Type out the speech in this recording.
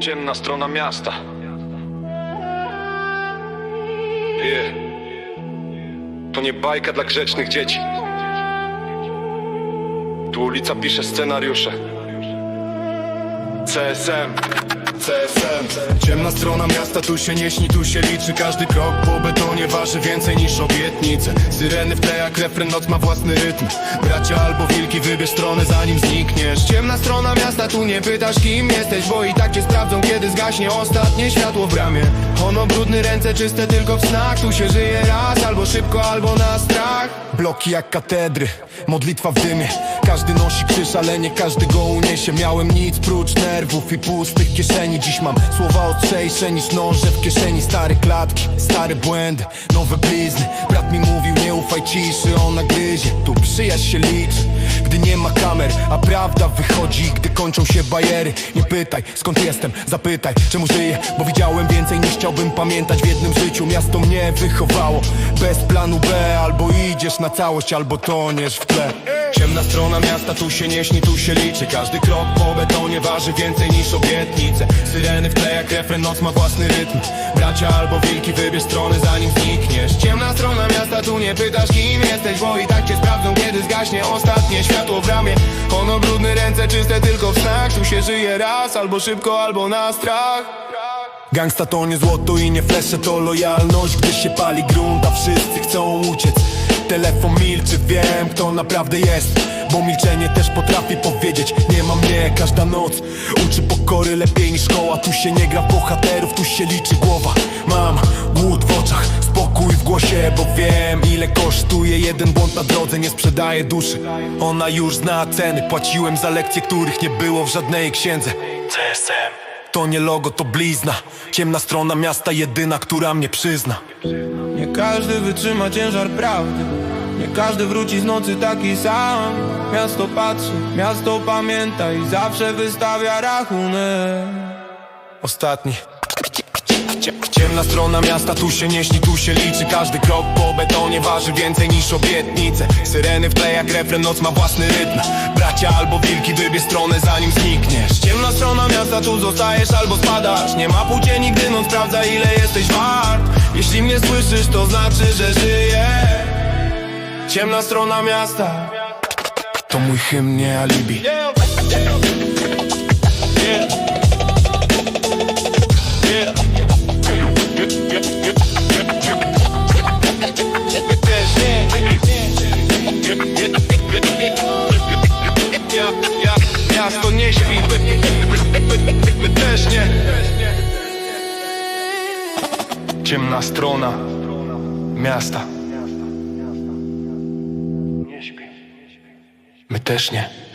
Ciemna strona miasta. Yeah. To nie bajka dla grzecznych dzieci. Tu ulica pisze scenariusze. CSM. CSM Ciemna strona miasta, tu się nie śni, tu się liczy. Każdy krok po betonie waży więcej niż obietnice. Syreny w tle jak refren, noc ma własny rytm. Bracia albo wilki, wybierz stronę zanim znikniesz. Ciemna strona miasta, tu nie pytasz kim jesteś Bo i tak cię sprawdzą, kiedy zgaśnie ostatnie światło w bramie. Ono brudny, ręce czyste tylko w snach. Tu się żyje raz, albo szybko, albo na strach. Bloki jak katedry, modlitwa w dymie. Każdy nosi krzyż, ale nie każdy go uniesie. Miałem nic prócz nerwów i pustych kieszeni Dziś mam słowa ostrzejsze niż noże w kieszeni. Stare klatki, stare błędy, nowe blizny Brat mi mówił nie ufaj ciszy, ona gryzie. Tu przyjaźń się liczy, gdy nie ma kamer A prawda wychodzi, gdy kończą się bajery. Nie pytaj skąd jestem, zapytaj czemu żyję Bo widziałem więcej niż chciałbym pamiętać w jednym życiu. Miasto mnie wychowało, bez planu B Albo idziesz na całość, albo toniesz w tle. Ciemna strona miasta, tu się nie śni, tu się liczy. Każdy krok po betonie waży więcej niż obietnice. Syreny w tle jak refren, noc ma własny rytm. Bracia albo wilki, wybierz strony zanim znikniesz. Ciemna strona tu nie pytasz kim jesteś Bo i tak cię sprawdzą, kiedy zgaśnie ostatnie światło w ramie. Ono brudne ręce, czyste tylko w snach Tu się żyje raz, albo szybko, albo na strach. Gangsta to nie złoto i nie flesze, to lojalność Gdy się pali grunt, a wszyscy chcą uciec. Telefon milczy, wiem kto naprawdę jest Bo milczenie też potrafi powiedzieć Nie ma mnie, każda noc Uczy pokory lepiej niż szkoła. Tu się nie gra bohaterów, tu się liczy głowa. Mam głód w oczach, spokój w głosie Bo wiem ile kosztuje jeden błąd na drodze Nie sprzedaje duszy. Ona już zna ceny Płaciłem za lekcje, których nie było w żadnej księdze. CSM to nie logo, to blizna. Ciemna strona miasta, jedyna, która mnie przyzna. Nie każdy wytrzyma ciężar prawdy. Nie każdy wróci z nocy taki sam. Miasto patrzy, miasto pamięta i zawsze wystawia rachunek. Ostatni Ciemna strona miasta, tu się nie śni, tu się liczy. Każdy krok po betonie waży więcej niż obietnice. Syreny w tle jak refren, noc ma własny rytm. Bracia albo wilki, wybierz stronę zanim znikniesz. Ciemna strona miasta, tu zostajesz albo spadasz. Nie ma płcie nigdy, no sprawdza ile jesteś wart. Jeśli mnie słyszysz, to znaczy, że żyję. Ciemna strona miasta. To mój hymn, nie alibi. Ja, nie. Ciemna strona miasta. My też nie